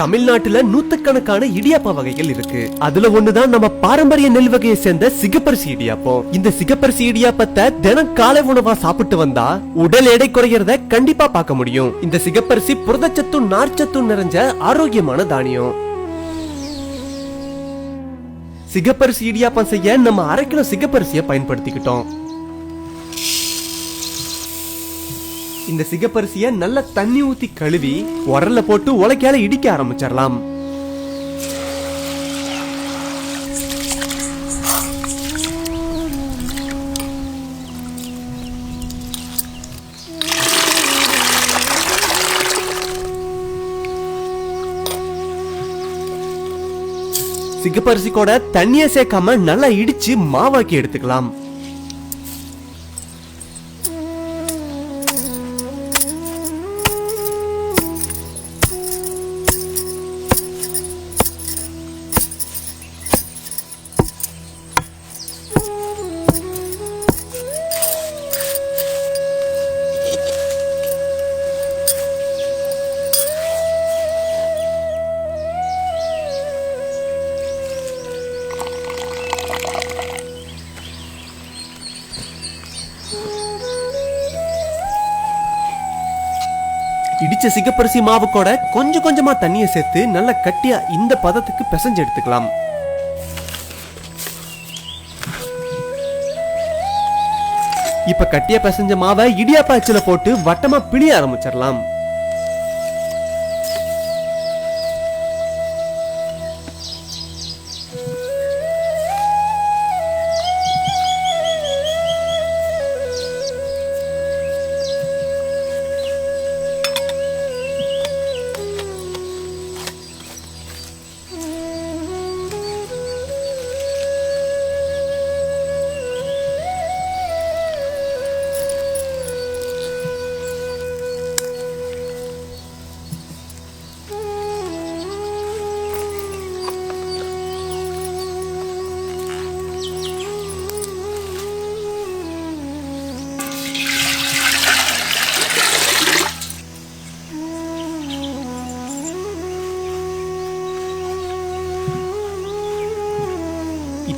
தமிழ்நாட்டுல நூத்துக்கணக்கான இடியாப்ப வகைகள் இருக்கு. அதுல ஒண்ணுதான் நம்ம பாரம்பரிய நெல் வகையை சேர்ந்த சிகப்பரிசி இடியாப்பம். இந்த சிகப்பரிசி இடியாப்பத்தை தினம் காலை உணவா சாப்பிட்டு வந்தா உடல் எடை குறையறத கண்டிப்பா பார்க்க முடியும். இந்த சிகப்பரிசி புரதச்சத்தும் நார்ச்சத்தும் நிறைஞ்ச ஆரோக்கியமான தானியம். சிகப்பரிசி இடியாப்பம் செய்ய நம்ம அரை கிலோ சிகப்பரிசியை பயன்படுத்திக்கிட்டோம். இந்த சிகப்பரிசிய நல்ல தண்ணி ஊத்தி கழுவி உரல்ல போட்டு உலக்கையால இடிக்க ஆரம்பிச்சிடலாம் சிகப்பரிசி கூட தண்ணியை சேர்க்காம நல்லா இடிச்சு மாவாக்கி எடுத்துக்கலாம். இடிச்ச சிகப்பரிசி மாவு கூட கொஞ்சம் கொஞ்சமா தண்ணியை சேர்த்து நல்லா கட்டியா இந்த பதத்துக்கு பிசைஞ்சு எடுத்துக்கலாம். இப்ப கட்டியா பிசைஞ்ச மாவை இடியாப்பா அச்சில போட்டு வட்டமா பிழிய ஆரம்பிச்சிடலாம்.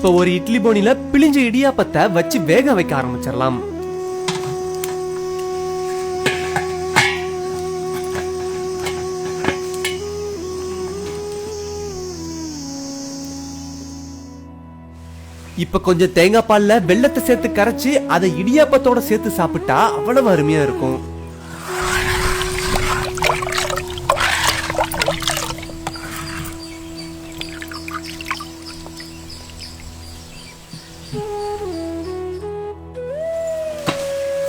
இப்ப ஒரு இட்லி போனில பிழிஞ்ச இடியாப்பத்தை வச்சு வேக வைக்க ஆரம்பிச்சிடலாம். இப்ப கொஞ்சம் தேங்காய் பால்ல வெள்ளத்தை சேர்த்து கரைச்சு அதை இடியாப்பத்தோட சேர்த்து சாப்பிட்டா அவ்வளவு அருமையா இருக்கும்.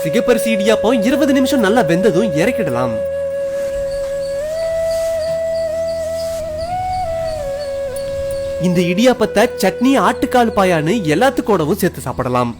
சிகப்பரிசி இடியாப்பம் இருபது நிமிஷம் நல்லா வெந்ததும் இறக்கிடலாம். இந்த இடியாப்பத்தை சட்னி ஆட்டுக்கால் பாயான்னு எல்லாத்துக்கூடவும் சேர்த்து சாப்பிடலாம்.